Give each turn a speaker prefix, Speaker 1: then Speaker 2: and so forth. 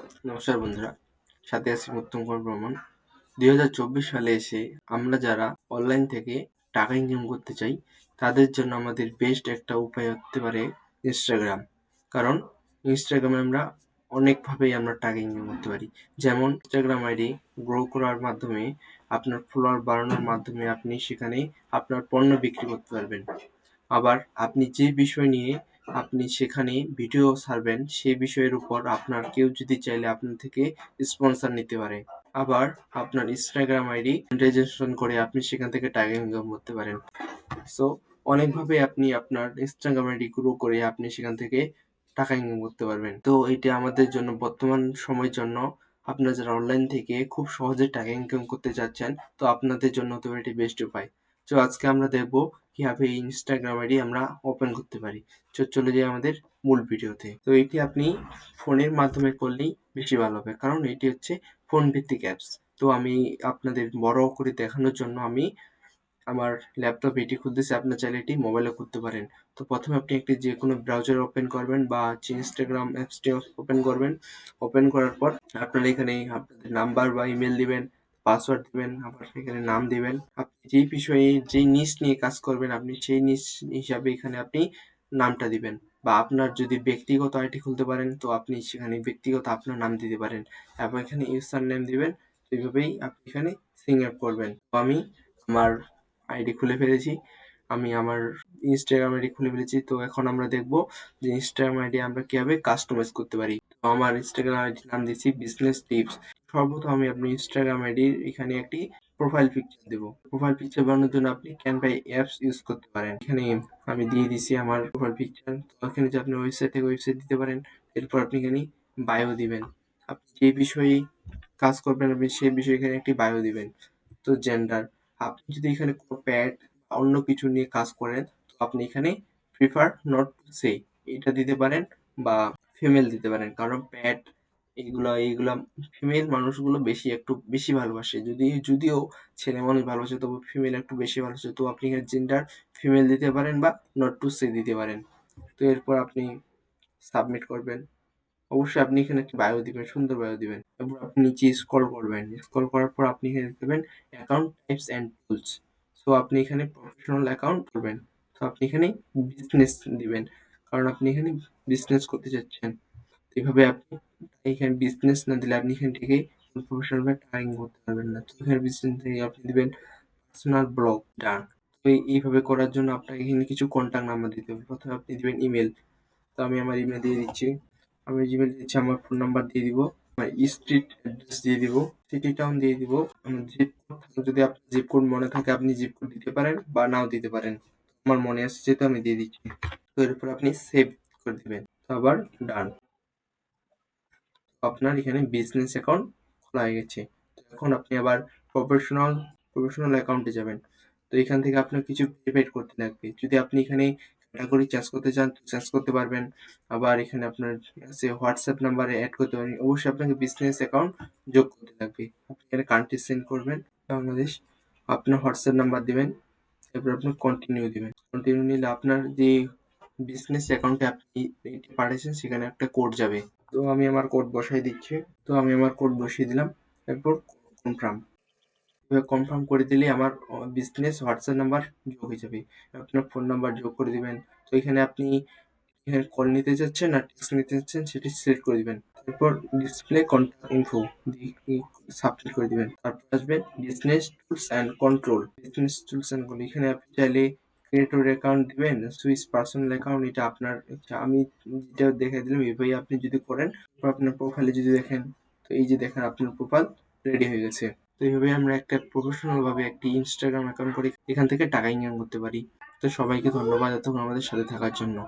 Speaker 1: নমস্কার বন্ধুরা, সাথে আছি উত্তম কুমার ভ্রমণ দুই হাজার চব্বিশ সালে এসে আমরা যারা অনলাইন থেকে টাকা ইনকাম করতে চাই, তাদের জন্য আমাদের বেস্ট একটা উপায় হতে পারে ইনস্টাগ্রাম কারণ ইনস্টাগ্রামে আমরা অনেকভাবেই আমরা টাকা ইনকাম করতে পারি। যেমন ইনস্টাগ্রাম আইডি গ্রো করার মাধ্যমে, আপনার ফলোয়ার বাড়ানোর মাধ্যমে আপনি সেখানে আপনার পণ্য বিক্রি করতে পারবেন। আবার আপনি যে বিষয় নিয়ে আপনি সেখানে ভিডিও ছাড়বেন সেই বিষয়ের উপর আপনার কেউ যদি চাইলে আপনার থেকে স্পন্সর নিতে পারে। আবার আপনার ইনস্টাগ্রাম আইডি রেজিস্ট্রেশন করে আপনি সেখান থেকে টাকা ইনকাম করতে পারেন। সো অনেকভাবে আপনি আপনার ইনস্টাগ্রাম আইডি গ্রো করে আপনি সেখান থেকে টাকা ইনকাম করতে পারবেন। তো এটা আমাদের জন্য বর্তমান সময়ের জন্য আপনারা যারা অনলাইন থেকে খুব সহজে টাকা ইনকাম করতে চাচ্ছেন, তো আপনাদের জন্য তো এটি বেস্ট উপায়। তো আজকে আমরা দেখব কীভাবে ইনস্টাগ্রাম আইডি আমরা ওপেন করতে পারি। চলে যাই আমাদের মূল ভিডিওতে। তো এটি আপনি ফোনের মাধ্যমে করলেই বেশি ভালো হবে। কারণ এটি হচ্ছে ফোন ভিত্তিক অ্যাপস তো আমি আপনাদের বড় করে দেখানোর জন্য আমি আমার ল্যাপটপ এটি খুলতেছি। আপনার চাইলে এটি মোবাইলে করতে পারেন। তো প্রথমে আপনি একটি যে কোনো ব্রাউজার ওপেন করবেন বা হচ্ছে ইনস্টাগ্রাম অ্যাপসটি ওপেন করবেন। ওপেন করার পর আপনারা এখানে আপনাদের নাম্বার বা ইমেল দিবেন। পাসওয়ার্ড দিবেন, আবার সেখানে নাম দিবেন। আপনি যেই বিষয়ে, যেই নিশ নিয়ে কাজ করবেন, আপনি সেই নিশ হিসাবে এখানে আপনি নামটা দিবেন। বা আপনার যদি ব্যক্তিগত আইডি খুলতে পারেন, তো আপনি সেখানে ব্যক্তিগত আপনার নাম দিতে পারেন। এবং এখানে ইউজার নেম দিবেন এইভাবেই আপনি এখানে সিং আপ করবেন। তো আমি আমার আইডি খুলে ফেলেছি। আমি আমার ইনস্টাগ্রাম আইডি খুলে ফেলেছি। তো এখন আমরা দেখব যে ইনস্টাগ্রাম আইডি আমরা কীভাবে কাস্টমাইজ করতে পারি। আমার ইনস্টাগ্রাম আইডির নাম দিচ্ছি বিজনেস টিপস সর্বপ্রথম আমি আপনি ইনস্টাগ্রাম আইডির এখানে একটি প্রোফাইল পিকচার দেবো। প্রোফাইল পিকচার বানানোর জন্য আপনি ক্যানভাই অ্যাপস ইউজ করতে পারেন। এখানে আমি দিয়ে দিছি আমার প্রোফাইল পিকচার তো এখানে যে আপনি ওয়েবসাইট থেকে ওয়েবসাইট দিতে পারেন, এরপর আপনি এখানে বায়ো দিবেন। আপনি যে বিষয়ে কাজ করবেন, আপনি সেই বিষয়ে এখানে একটি বায়ো দিবেন। তো জেন্ডার আপনি যদি এখানে কোনো প্যাড অন্য কিছু নিয়ে কাজ করেন, তো আপনি এখানে প্রিফার নট সে এটা দিতে পারেন বা ফিমেল দিতে পারেন। কারণ প্যাড এইগুলা এইগুলা ফিমেল মানুষগুলো বেশি একটু বেশি ভালোবাসে। যদি, যদিও ছেলে মানুষ ভালোবাসে, তবু ফিমেল একটু বেশি ভালোবাসে। তো আপনি এখানে জেন্ডার ফিমেল দিতে পারেন বা নট টু সে দিতে পারেন। তো এরপর আপনি সাবমিট করবেন। অবশ্যই আপনি এখানে একটি বায়ো দিবেন, সুন্দর বায়ো দিবেন। এরপর আপনি নিচে স্ক্রল করবেন। স্ক্রল করার পর আপনি এখানে দেবেন account types and tools so আপনি এখানে প্রফেশনাল অ্যাকাউন্ট করবেন। তো আপনি এখানে বিজনেস দিবেন। কারণ আপনি এখানে বিজনেস করতে চাচ্ছেন। এভাবে আপনি এখানে বিজনেস না দিলে আপনি এখান থেকে প্রফেশনাল ভাবে টাকা করতে পারবেন না। তো এখানে বিজনেস থেকে আপনি দিবেন পার্সোনাল ব্লগ ডান তো এইভাবে করার জন্য আপনাকে এখানে কিছু কন্ট্যাক্ট নাম্বার দিতে হবে। প্রথমে আপনি দিবেন ইমেল তো আমি আমার ইমেল দিয়ে দিচ্ছি। আমি জিমেল দিচ্ছি, আমার ফোন নাম্বার দিয়ে দিব। আমার স্ট্রিট অ্যাড্রেস দিয়ে দিব। সিটি টাউন দিয়ে দিব। আমার জিপ কোড যদি আপনার জিপ কোড মনে থাকে, আপনি জিপ কোড দিতে পারেন বা নাও দিতে পারেন। আমার মনে আসছে যেহেতু আমি দিয়ে দিচ্ছি। তো এরপর আপনি সেভ করে দেবেন। তো আবার ডান আপনার এখানে বিজনেস অ্যাকাউন্ট খোলা হয়ে গেছে। তো এখন আপনি আবার প্রফেশনাল প্রফেশনাল অ্যাকাউন্টে যাবেন। তো এখান থেকে আপনার কিছু ভেরিফাইড করতে লাগবে। যদি আপনি এখানে ক্যাটাগরি চেঞ্জ করতে চান চেঞ্জ করতে পারবেন। আবার এখানে আপনার আছে হোয়াটসঅ্যাপ নাম্বারে অ্যাড করতে পারবেন। অবশ্যই আপনাকে বিজনেস অ্যাকাউন্ট যোগ করতে লাগবে। আপনি এখানে কান্ট্রি সেন্ড করবেন। বাংলাদেশ, আপনার হোয়াটসঅ্যাপ নাম্বার দিবেন। তারপর আপনি কন্টিনিউ দিবেন। কন্টিনিউ নিলে আপনার যে বিজনেস অ্যাকাউন্টে আপনি পাঠিয়েছেন সেখানে একটা কোড যাবে। তো আমি আমার কোড বসাই দিচ্ছি। তো আমি আমার কোড বসিয়ে দিলাম। এরপর কনফার্ম কনফার্ম করে দিলে আমার বিজনেস হোয়াটসঅ্যাপ নাম্বার যোগ হয়ে যাবে। আপনার ফোন নাম্বার যোগ করে দিবেন। তো এখানে আপনি কল নিতে চাচ্ছেন না টেক্সট নিতে চাচ্ছেন সেটি সিলেক্ট করে দিবেন। তারপর ডিসপ্লে কন্ট্যাক্ট ইনফো সাবমিট করে দিবেন। তারপর আসবে business tools and control business tools and control এখানে আপনি চাইলে ক্রিয়েটর অ্যাকাউন্ট দিবেন সুইচ পার্সোনাল অ্যাকাউন্ট এটা আপনার আমি যেটা দেখে দিলাম এইভাবে আপনি যদি করেন, আপনার প্রোফাইলে যদি দেখেন, তো এই যে দেখেন আপনার প্রোফাইল রেডি হয়ে গেছে। তো এইভাবে আমরা একটা প্রফেশনাল ভাবে একটি ইনস্টাগ্রাম অ্যাকাউন্ট করে, এখান থেকে টাকা ইনকাম করতে পারি। তো সবাইকে ধন্যবাদ এতক্ষণ আমাদের সাথে থাকার জন্য।